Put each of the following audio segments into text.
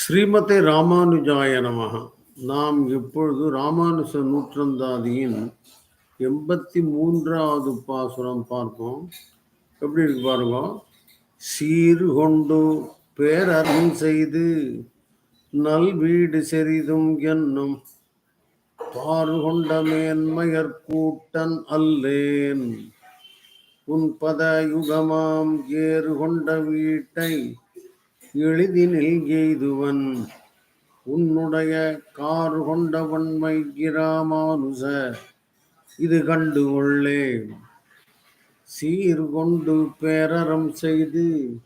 ஸ்ரீமதே ராமானுஜாய நமக நாம் இப்பொழுது ராமானுஜ நூற்றந்தாதியின் எண்பத்தி மூன்றாவது பாசுரம் பார்ப்போம். எப்படி இருக்கு பாருங்க? சீர் கொண்டு பேரருள் செய்து நல் வீடு செறிதும் என்னும் பாரு கொண்ட மேன்மையர் கூட்டன் அல்லேன். உன் பத யுகமாம் ஏறு கொண்ட வீட்டை எளிதினில் எய்துவன். உன்னுடைய கார் கொண்ட வன்மை கிராமானுச இது கண்டு கொள்ளே. சீர் கொண்டு பேரறம் செய்து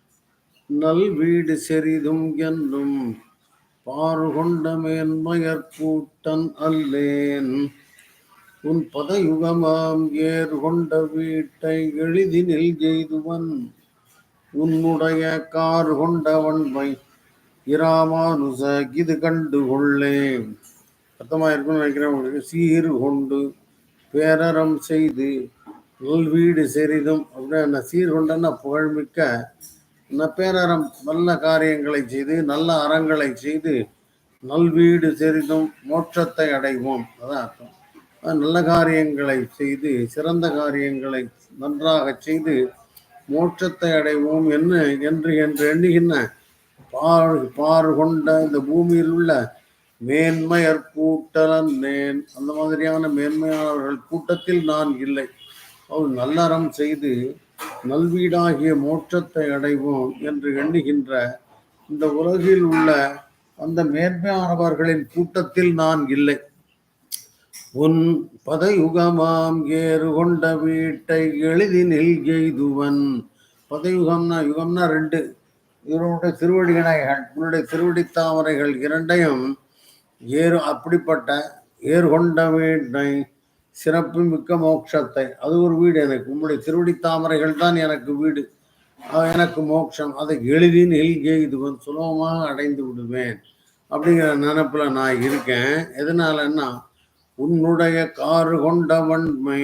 நல் வீடு செறிதும் என்னும் பாரு கொண்ட மேன்மையற் கூட்டன் அல்லேன். உன் பதயுகமாம் ஏர் கொண்ட வீட்டை எளிதினில் எய்துவன். உன்னுடைய கார் கொண்ட வன்மை இராமானுச இது கண்டு கொள்ளேன். அர்த்தமா இருக்கும்னு நினைக்கிறேன் உங்களுக்கு. சீர் கொண்டு பேரறம் செய்து நல் வீடு செறிதும். அப்படின்னா சீர் கொண்டன்னா புகழ்மிக்க. ந பேரறம் நல்ல காரியங்களை செய்து நல்ல அறங்களை செய்து நல்வீடு செரிதும் மோட்சத்தை அடைவோம். அதான் அர்த்தம். நல்ல காரியங்களை செய்து சிறந்த காரியங்களை நன்றாக செய்து மோட்சத்தை அடைவோம் என்ன என்று என்று எண்ணுகின்ற பார் பார் கொண்ட இந்த பூமியில் உள்ள மேன்மையர் கூட்டலன் நேன் அந்த மாதிரியான மேன்மையானவர்கள் கூட்டத்தில் நான் இல்லை. அவர் நல்லறம் செய்து நல்வீடாகிய மோட்சத்தை அடைவோம் என்று எண்ணுகின்ற இந்த உலகில் உள்ள அந்த மேன்மையானவர்களின் கூட்டத்தில் நான் இல்லை. உன் பதயுகமாம் ஏறு கொண்ட வீட்டை எளிதினில் எய்துவன். பதயுகம்னா யுகம்னா ரெண்டு. இவருடைய திருவடிகணைகள் உன்னுடைய திருவடி தாமரைகள் இரண்டையும் ஏறு அப்படிப்பட்ட ஏறு கொண்ட வீட்டை சிறப்பு மிக்க மோட்சத்தை. அது ஒரு வீடு எனக்கு. உங்களுடைய திருவடி தாமரைகள் தான் எனக்கு வீடு. எனக்கு மோட்சம். அதை எளிதின் எய்துவன். சுலபமாக அடைந்து விடுவேன். அப்படிங்கிற நினப்பில் நான் இருக்கேன். எதனாலன்னா உன்னுடைய காறு கொண்ட வன்மை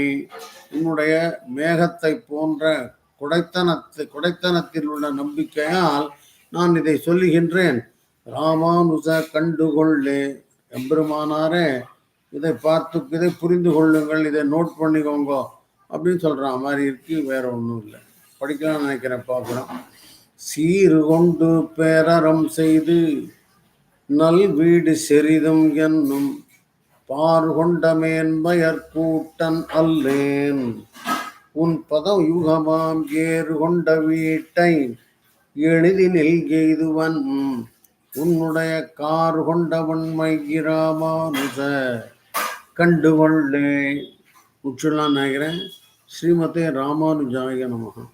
உன்னுடைய மேகத்தை போன்ற குடைத்தனத்தை குடைத்தனத்தில் உள்ள நம்பிக்கையால் நான் இதை சொல்லுகின்றேன். ராமானுஜ கண்டுகொள்ளே. எம்பெருமானாரே இதை பார்த்து இதை புரிந்து கொள்ளுங்கள் இதை நோட் பண்ணிக்கோங்க. அப்படின்னு சொல்கிற மாதிரி இருக்கு வேற ஒன்றும் இல்லை. படிக்கலாம்னு நினைக்கிறேன் பார்க்குறோம் சீர் கொண்டு பேரறம் செய்து நல் வீடு செரிதும் என்னும் பார் கொண்ட மேன்மையற் கூட்டன் அல்லேன். உன் பதம் யுகமாம் ஏறு கொண்ட வீட்டை எளிதினில் எய்துவன் உன்னுடைய கார் கொண்ட வன்மை கிராமானுச கண்டுகொள்ளே உச்சுலாம் நினைக்கிறேன். ஸ்ரீமதே ராமானுஜாய நமகம்